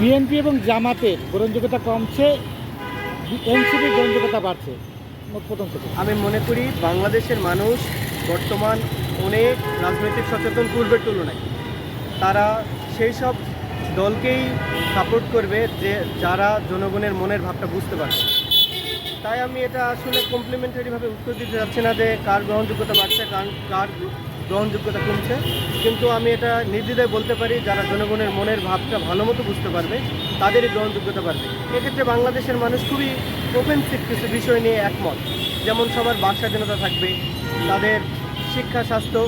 BNP এবং জামাতের গ্রহণযোগ্যতা কমছে, এনসিপির গ্রহণযোগ্যতা বাড়ছে। আমি মনে করি বাংলাদেশের মানুষ বর্তমান অনেক রাজনৈতিক সচেতন পূর্বের তুলনায়। তারা সেই সব দলকেই সাপোর্ট করবে যে যারা জনগণের মনের ভাবটা বুঝতে পারবে। তাই আমি এটা আসলে কমপ্লিমেন্টারিভাবে উত্তর দিতে যাচ্ছি না যে কার গ্রহণযোগ্যতা বাড়ছে, কার কার গ্রহণযোগ্যতা কমছে। কিন্তু আমি এটা নির্দ্বিধায় বলতে পারি, যারা জনগণের মনের ভাবটা ভালো মতো বুঝতে পারবে, তাদেরই গ্রহণযোগ্যতা বাড়বে। এক্ষেত্রে বাংলাদেশের মানুষ খুবই ওপেনসিভ কিছু বিষয় নিয়ে একমত। যেমন সবার বাক স্বাধীনতা থাকবে, তাদের শিক্ষা, স্বাস্থ্য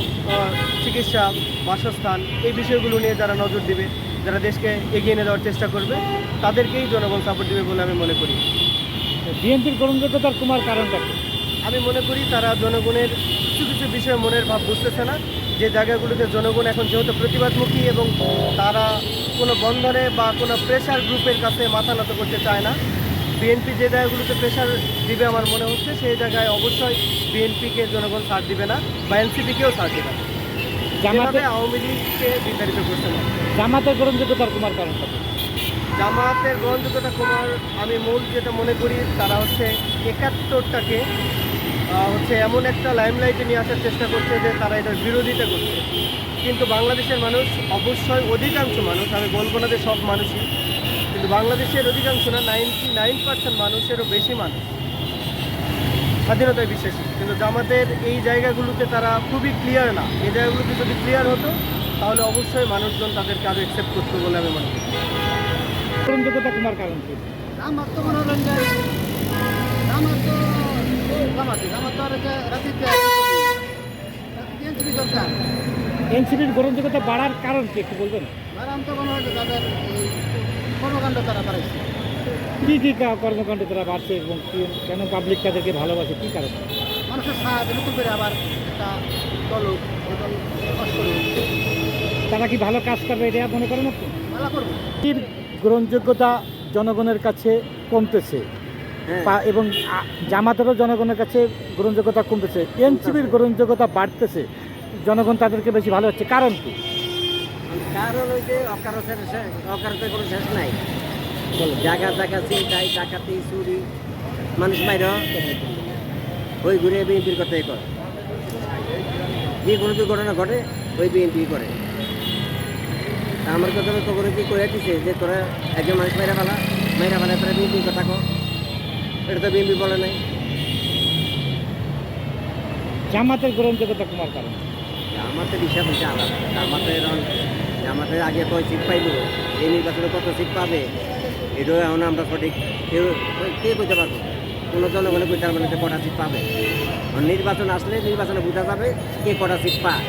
চিকিৎসা, বাসস্থান, এই বিষয়গুলো নিয়ে যারা নজর দিবে, যারা দেশকে এগিয়ে নিয়ে যাওয়ার চেষ্টা করবে, তাদেরকেই জনগণ সাপোর্ট দেবে বলে আমি মনে করি। বিএনপির গ্রহণযোগ্যতার কমার কারণটা আমি মনে করি তারা জনগণের কিছু কিছু বিষয়ে মনের ভাব বুঝতেছে না। যে জায়গাগুলোতে জনগণ এখন যেহেতু প্রতিবাদমুখী এবং তারা কোনো বন্ধনে বা কোনো প্রেশার গ্রুপের কাছে মাথা নত করতে চায় না বিএনপি যে জায়গাগুলোতে প্রেশার দিবে আমার মনে হচ্ছে সেই জায়গায় অবশ্যই বিএনপিকে জনগণ ছাড় দিবে না বা এনসিপিকেও ছাড় দিবে না। জামাতের আওয়ামী লীগকে বিতাড়িত করছে না। জামাতের গ্রহণযোগ্যতার কমার কারণ জামাতের গ্রহণযোগ্যতা কমার আমি মূল যেটা মনে করি তারা হচ্ছে একাত্তরটাকে হচ্ছে এমন একটা লাইমলাইটে নিয়ে আসার চেষ্টা করছে যে তারা এটার বিরোধিতা করছে। কিন্তু বাংলাদেশের মানুষ অবশ্যই অধিকাংশ মানুষ আমি বলব না যে সব মানুষই কিন্তু বাংলাদেশের অধিকাংশ না নাইনটি নাইন পার্সেন্ট মানুষেরও বেশি মানুষ। স্বাধীনতায় বিশ্বাসী কিন্তু জামাতের এই জায়গাগুলোতে তারা খুবই ক্লিয়ার না। এই জায়গাগুলোতে যদি ক্লিয়ার হতো তাহলে অবশ্যই মানুষজন তাদেরকে আরও অ্যাকসেপ্ট করতো বলে আমি মনে করি। কমার কারণ কি? আমার তো আমার তো এনসিপির গ্রহণযোগ্যতা বাড়ার কারণ কি একটু বলবেন? কী কী কা- কর্মকাণ্ড তারা বাড়ছে এবং কেন পাবলিক তাদেরকে ভালোবাসে? কী কারণ? মানুষের সাহায্য নতুন করে আবার তারা কি ভালো কাজ করবে এটা মনে করেন আপনি? গ্রহণযোগ্যতা জনগণের কাছে কমতেছে। এবং জামাতেরও জনগণের কাছে গ্রহণযোগ্যতা কমতেছে এনসিপির গ্রহণযোগ্যতা বাড়তেছে জনগণ তাদেরকে বেশি ভালো হচ্ছে কারণ কি? কারণ ওই যে অকারতের অকারতের কোনো শেষ নাই। জায়গা জায়গা চিন্তাই ডাকাতি চুরি। মানুষ মাইর ওই ঘুরে বিএনপির কথাই করে যে কোনো দুর্ঘটনা ঘটে ওই বিএনপি করে। আমার কথা তো করে কি করে দিছে যে তোরা একজন মানুষ মাইরা ফেলা? মাইরা ফেলা তোরা বিএনপির কথা কো এটা তো বিএনপি বলে নাই। জামাতের গ্রহণযোগ্যতা কমার কারণ? আমাদের হিসাব হচ্ছে আলাদা। আমাদের আমাদের আগে কয় সিট পাইব? এই নির্বাচনে কত সিট পাবে? এটাও এখন আমরা সঠিক কেউ কে কইতে পারব কোনো জনগণে কইতে পারবে না কটা সিট পাবে। নির্বাচন আসলে নির্বাচনে বোঝা যাবে কে কটা সিট পায়।